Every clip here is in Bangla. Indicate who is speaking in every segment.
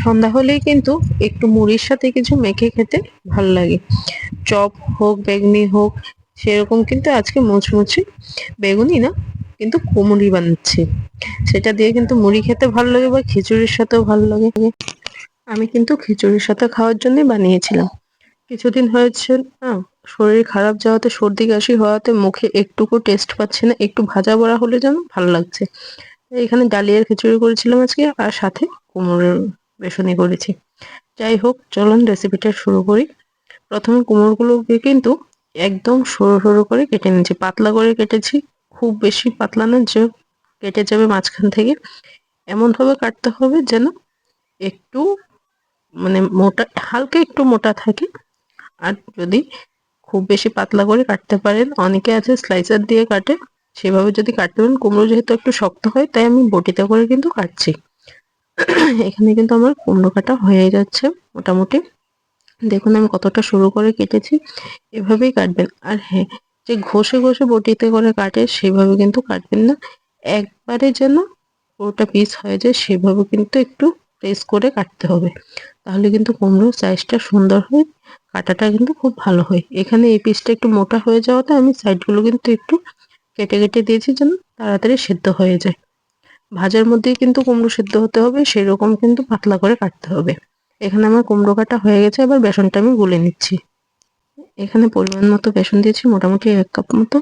Speaker 1: সন্ধ্যা হলেই কিন্তু একটু মুড়ির সাথে কিছু মেখে খেতে ভালো লাগে। চপ হোক, বেগুনি হোক, সেরকম কিন্তু আজকে মুচমুচে বেগুনি না, কিন্তু কুমড়ি বানাচ্ছি। সেটা দিয়ে কিন্তু মুড়ি খেতে ভালো লাগে বা খিচুড়ির সাথেও ভালো লাগে। আমি কিন্তু খিচুড়ির সাথে খাওয়ার জন্যই বানিয়েছিলাম। কিছুদিন হয়েছে না শরীর খারাপ যাওয়াতে, সর্দি কাশি হওয়াতে মুখে একটুকু টেস্ট পাচ্ছে না, একটু ভাজা বড়া হলে যেন ভালো লাগছে। এখানে ডালিয়ার খিচুড়ি করেছিলাম আজকে, আর সাথে কুমড়োর বেসনি করেছি। যাই হোক চলুন রেসিপিটা শুরু করি। প্রথমে কুমড়োগুলোকে কিন্তু একদম সরু সরু করে কেটে নিয়েছি। পাতলা করে কেটেছি, খুব বেশি পাতলা না, যে কেটে যাবে মাঝখান থেকে। এমনভাবে কাটতে হবে যেন একটু মানে মোটা, হালকা একটু মোটা থাকে। আর যদি খুব বেশি পাতলা করে কাটতে পারেন, অনেকে আছে স্লাইসার দিয়ে কাটে। সেভাবে যদি কাটতে পারেন, কুমড়ো যেহেতু একটু শক্ত হয়, তাই আমি বটিতে করে কিন্তু কাটছি। এখানে কিন্তু আমার কুমড়ো কাটা হয়ে যাচ্ছে মোটামুটি। দেখুন আমি কতটা শুরু করে কেটেছি, এভাবেই কাটবেন। আর হ্যাঁ যে ঘষে ঘষে বটিতে করে কাটে সেভাবে কিন্তু কাটবেন না। একবারে যেন পুরোটা পিস হয়ে যায় সেভাবে কিন্তু একটু প্রেস করে কাটতে হবে। তাহলে কিন্তু কুমড়োর সাইজটা সুন্দর হয়, কাটাটা কিন্তু খুব ভালো হয়। এখানে এই পিসটা একটু মোটা হয়ে যাওয়াতে আমি সাইডগুলো কিন্তু একটু কেটে কেটে দিয়েছি যেন তাড়াতাড়ি সেদ্ধ হয়ে যায়। ভাজার মধ্যেই কিন্তু কুমড়ো সেদ্ধ হতে হবে, সেরকম কিন্তু পাতলা করে কাটতে হবে। এখানে আমার কুমড়ো কাটা হয়ে গেছে, এবার বেসনটা আমি গুলে নিচ্ছি। এখানে পরিমাণ মতো বেসন দিয়েছি, মোটামুটি এক কাপ মতো।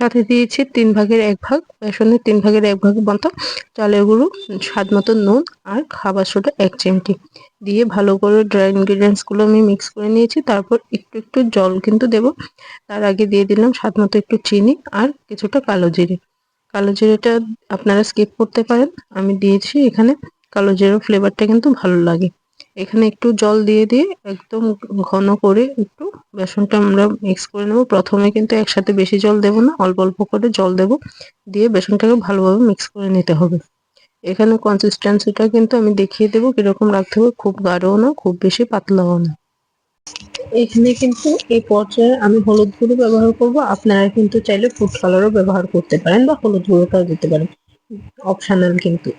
Speaker 1: সাথে দিয়েছি তিন ভাগের এক ভাগ, বেসনের তিন ভাগের এক ভাগ মতো চালের গুঁড়ো, স্বাদ মতো নুন আর খাবার সোডা এক চিমটি। দিয়ে ভালো করে ড্রাই ইনগ্রিডিয়েন্টসগুলো আমি মিক্স করে নিয়েছি, তারপর একটু একটু জল কিন্তু দেব। তার আগে দিয়ে দিলাম স্বাদ মতো একটু চিনি আর কিছুটা কালো জিরে। কালো জিরেটা আপনারা স্কিপ করতে পারেন। আমি দিয়েছি এখানে কালো জিরের ফ্লেভারটা কিন্তু ভালো লাগে। এখানে একটু জল দিয়ে দিয়ে একদম ঘন করে একটু বেসনটা আমরা মিক্স করে নেব। প্রথমে কিন্তু একসাথে বেশি জল দেব না, অল্প অল্প করে জল দেব। দিয়ে বেসনটাকে ভালোভাবে মিক্স করে নিতে হবে। এখানে কনসিস্টেন্সিটা কিন্তু আমি দেখিয়ে দেবো, কীরকম রাখতে হবে। খুব গাঢ়ও না, খুব বেশি পাতলাও না। এখানে কিন্তু এই পর্যায়ে আমি হলুদ গুঁড়ো ব্যবহার করব। আপনারা কিন্তু চাইলে ফুড কালারও ব্যবহার করতে পারেন বা হলুদ গুঁড়োটাও দিতে পারেন। অপশনাল কিন্তু।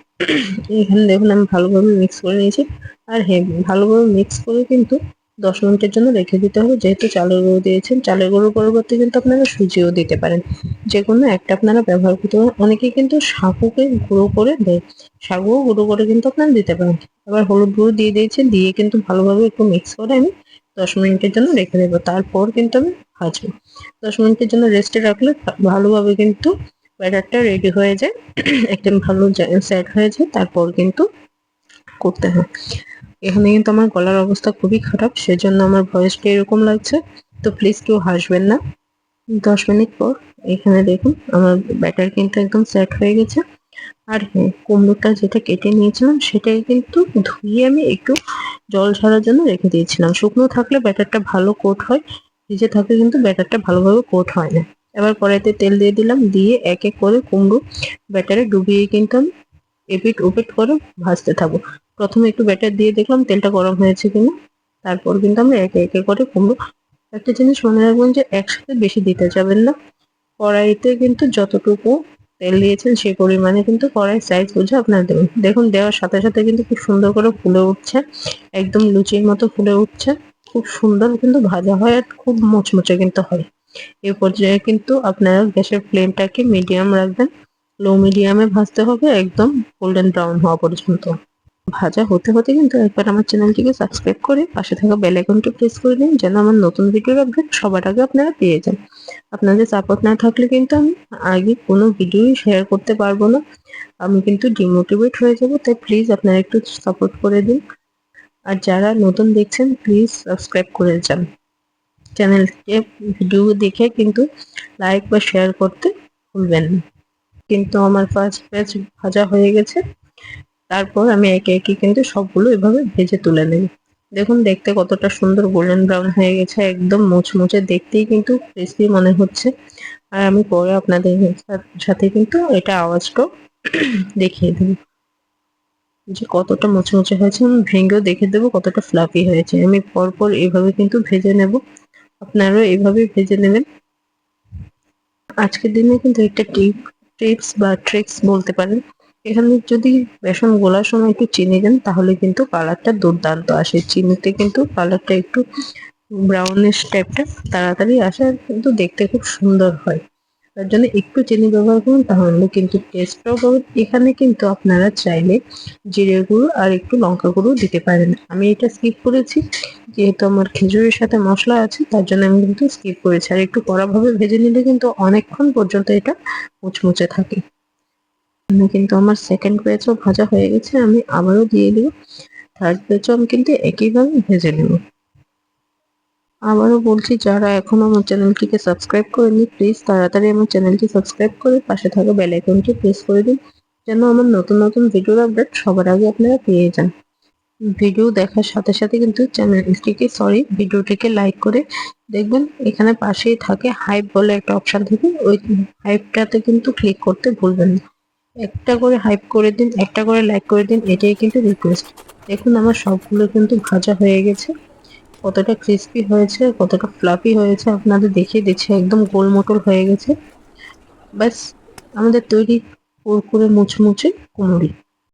Speaker 1: এখানে দেখুন আমি ভালোভাবে মিক্স করে নিয়েছি। আর হ্যাঁ ভালোভাবে মিক্স করে কিন্তু দশ মিনিটের জন্য রেখে দিতে হবে। যেহেতু চালের গুঁড়ো দিয়েছেন, চালের গুঁড়োর পরিবর্তে কিন্তু আপনারা সুজিও দিতে পারেন। যে কোনো একটা আপনারা ব্যবহার করতে পারেন। অনেকে কিন্তু সাগুকে গুঁড়ো করে দেয়। সাগুও গুঁড়ো করে কিন্তু আপনারা দিতে পারেন। এবার হলুদ গুঁড়ো দিয়ে দিয়েছেন দিয়ে কিন্তু ভালোভাবে একটু মিক্স করে আমি দশ মিনিটের জন্য রেখে দেবো। তারপর কিন্তু আমি ভাজবো। দশ মিনিটের জন্য রেস্টে রাখলে ভালোভাবে কিন্তু ব্যাটারটা রেডি হয়ে যায়। একদম ভালো সেট হয়ে যায়। তারপর কিন্তু করতে হয়। এখানে কিন্তু আমার গলার অবস্থা খুবই খারাপ, সেজন্য আমার ভয়েসটা এরকম লাগছে। তো প্লিজ কেউ হাসবেন না। দশ মিনিট পর এখানে দেখুন, আমার ব্যাটার কিন্তু একদম সেট হয়ে গেছে। আর কুমড়োটা যেটা কেটে নিয়েছিলাম সেটাই কিন্তু ধুয়ে আমি একটু জল ছাড়ার জন্য রেখে দিয়েছিলাম। শুকনো থাকলে ব্যাটারটা ভালো কোট হয়, ভিজে থাকলে কিন্তু ব্যাটারটা ভালোভাবে কোট হয় না। এবার কড়াইতে তেল দিয়ে দিলাম, দিয়ে এক এক করে কুমড়ো ব্যাটারে ডুবিয়ে কিন্তু আমি এপিট ওপিট করে ভাজতে থাকব। প্রথমে একটু ব্যাটার দিয়ে দেখলাম তেলটা গরম হয়েছে কিনা, তারপর কিন্তু আমরা একে একে করে কুমড়ো একটা জিনিস মনে রাখবেন যে একসাথে বেশি দিতে যাবেন না। কড়াইতে কিন্তু যতটুকু তেল দিয়েছেন সেই পরিমাণে কিন্তু কড়াই সাইজ বুঝে আপনার দেবেন দেখুন, দেওয়ার সাথে সাথে কিন্তু খুব সুন্দর করে ফুলে উঠছে। একদম লুচির মতো ফুলে উঠছে। খুব সুন্দর কিন্তু ভাজা হয় আর খুব মোচমোচে কিন্তু হয়। এ পর্যায়ে কিন্তু আপনারা গ্যাসের ফ্লেমটাকে মিডিয়াম রাখবেন। লো মিডিয়ামে ভাজতে হবে একদম গোল্ডেন ব্রাউন হওয়া পর্যন্ত। ভাজা হতে হতে কিন্তু একবার আমার চ্যানেলটিকে সাবস্ক্রাইব করে পাশে থাকা বেল আইকনটি প্রেস করে দিন যেন আমার নতুন ভিডিওর আপডেট সবার আগে আপনারা পেয়ে যান। আপনাদের সাপোর্ট না থাকলে কিন্তু আমি আগে কোনো ভিডিওই শেয়ার করতে পারব না। আমি কিন্তু ডিমোটিভেট হয়ে যাব, তাই প্লিজ আপনারা একটু সাপোর্ট করে দিন। আর যারা নতুন দেখছেন প্লিজ সাবস্ক্রাইব করে যান। চ্যানেলকে ভিডিও দেখে কিন্তু লাইক বা শেয়ার করতে ভুলবেন না। কিন্তু আমার ফার্স্ট ব্যাচ ভাজা হয়ে গেছে। তারপর আমি একে একে কিন্তু সবগুলো এভাবে ভেজে তুলে নেব। দেখুন, দেখতে কতটা সুন্দর গোল্ডেন ব্রাউন হয়ে গেছে, একদম মুচমুচে, দেখতেই কিন্তু ক্রিসপি মনে হচ্ছে। আর আমি পরে আপনাদের সাথে কিন্তু এটা আওয়াজটাও দেখিয়ে দেবো। যে কতটা মুচমুচে হয়েছে, আমি ভেঙেও দেখে দেবো কতটা ফ্লাফি হয়েছে। আমি পরপর এভাবে কিন্তু ভেজে নেব। আপনারাও এইভাবেই ভেজে নেবেন। আজকের দিনে কিন্তু একটা টিপ, টিপস বা ট্রিক্স বলতে পারেন। এখানে যদি বেসন গোলার সময় একটু চিনি দেন, তাহলে কিন্তু কালারটা দুর্দান্ত আসে। চিনিতে কিন্তু কালারটা একটু ব্রাউনিশ টাইপটা তাড়াতাড়ি আসে আর কিন্তু দেখতে খুব সুন্দর হয়। তার জন্য একটু চিনি ব্যবহার করুন, তাহলে কিন্তু টেস্টটাও পাবেন। এখানে কিন্তু আপনারা চাইলে জিরে গুঁড়ো আর একটু লঙ্কা গুঁড়ো দিতে পারেন। আমি এটা স্কিপ করেছি, যেহেতু আমার খেজুরের সাথে মশলা আছে, তার জন্য আমি কিন্তু স্কিপ করেছি। আর একটু কড়াভাবে ভেজে নিলে কিন্তু অনেকক্ষণ পর্যন্ত এটা মুচমুচে থাকে। কিন্তু আমার সেকেন্ড ব্যাচও ভাজা হয়ে গেছে, আমি আবারও দিয়ে দিব। থার্ড ব্যাচও আমি কিন্তু একইভাবে ভেজে নেব। আবারও বলছি, যারা এখনও আমার চ্যানেলটিকে সাবস্ক্রাইব করেনি প্লিজ তাড়াতাড়ি আমার চ্যানেলটি সাবস্ক্রাইব করে পাশে থাকা বেল আইকনটি প্রেস করে দিন, যেন আমার নতুন নতুন ভিডিওর আপডেট সবার আগে আপনারা পেয়ে যান। ভিডিও দেখার সাথে সাথে কিন্তু চ্যানেলটিকে সরি ভিডিওটিকে লাইক করে দেখবেন, এখানে পাশেই থাকে হাইপ বলে একটা অপশন থাকে, ওই হাইপটাতে কিন্তু ক্লিক করতে ভুলবেন না। একটা করে হাইপ করে দিন, একটা করে লাইক করে দিন, এটাই কিন্তু রিকোয়েস্ট দেখুন, আমার সবগুলো কিন্তু ভাজা হয়ে গেছে। কতটা ক্রিস্পি হয়েছে, কতটা ফ্লাফি হয়েছে, আপনাদের দেখিয়ে দিচ্ছি, একদম গোলমোটল হয়ে গেছে। ব্যাস, আমাদের তৈরি কুরকুরে মুচমুচে কুমড়ি।